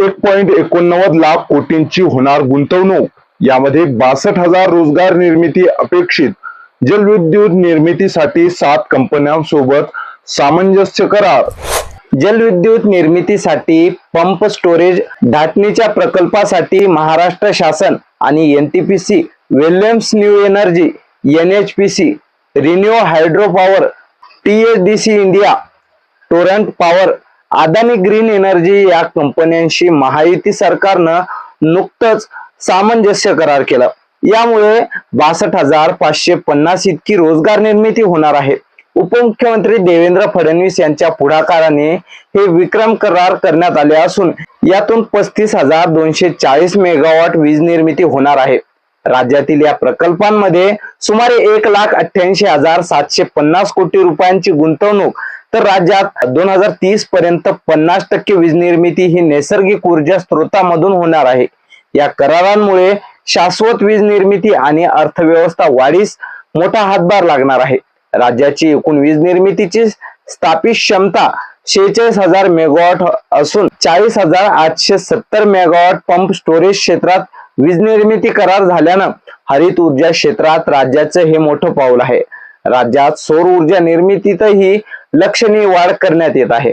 एक पॉइंट एकोणनव्वद लाख कोटींची होणार गुंतवणूक. यामध्ये बासष्ट हजार रोजगार निर्मिती अपेक्षित. जलविद्युत निर्मितीसाठी सात कंपन्यांसोबत सामंजस्य करार. जलविद्युत निर्मितीसाठी पंप स्टोरेज धाटणीच्या प्रकल्पासाठी महाराष्ट्र शासन आणि N T P C वेल्यम्स new energy N H P C renew hydro power C India Torrent Power Adani green energy या कंपन्यांशी महायुती सरकारनं नुकतंच सामंजस्य करार केला. यामुळे बासष्ट हजार पाचशे पन्नास इतकी रोजगार निर्मिती होणार आहे. उपमुख्यमंत्री देवेंद्र फडणवीस यांच्या पुढाकाराने हे विक्रम करार करण्यात आले असून यातून पस्तीस हजार दोनशे चाळीस मेगावॉट वीज निर्मिती होणार आहे. राज्यातील या प्रकल्पांमध्ये सुमारे एक लाख अठ्ठ्याऐंशी हजार सातशे पन्नास कोटी रुपयांची गुंतवणूक तर राज्यात दोन हजार तीस पर्यंत पन्नास टक्के वीज निर्मिती ही नैसर्गिक ऊर्जा स्त्रोतामधून होणार आहे. या करारांमुळे शाश्वत वीज निर्मिती आणि अर्थव्यवस्था वाढीस मोठा हातभार लागणार आहे. राज्याची एकूण वीज निर्मितीची स्थापित क्षमता शेहेचाळीस हजार मेगावॉट असून चाळीस हजार आठशे सत्तर मेगावॉट पंप स्टोरेज क्षेत्रात वीज निर्मिती करार झाल्यानं हरित ऊर्जा क्षेत्रात राज्याचं हे मोठं पाऊल आहे. राज्यात सौर ऊर्जा निर्मितीतही लक्षणीय वाढ करण्यात येत आहे.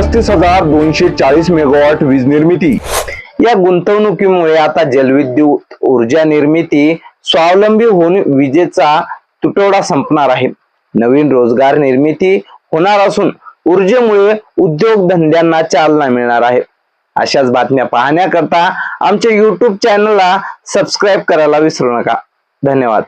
पस्तीस हजार दोनशे चाळीस मेगावॉट वीज निर्मिती. या गुंतवणुकीमुळे आता जलविद्युत ऊर्जा निर्मिती स्वावलंबी होऊन विजेचा तुटवडा संपणार आहे. नवीन रोजगार निर्मिती होणार असून ऊर्जेमुळे उद्योग धंद्यांना चालना मिळणार आहे. अशाच बातम्या पाहण्याकरता आमच्या युट्यूब चॅनलला सबस्क्राईब करायला विसरू नका. धन्यवाद.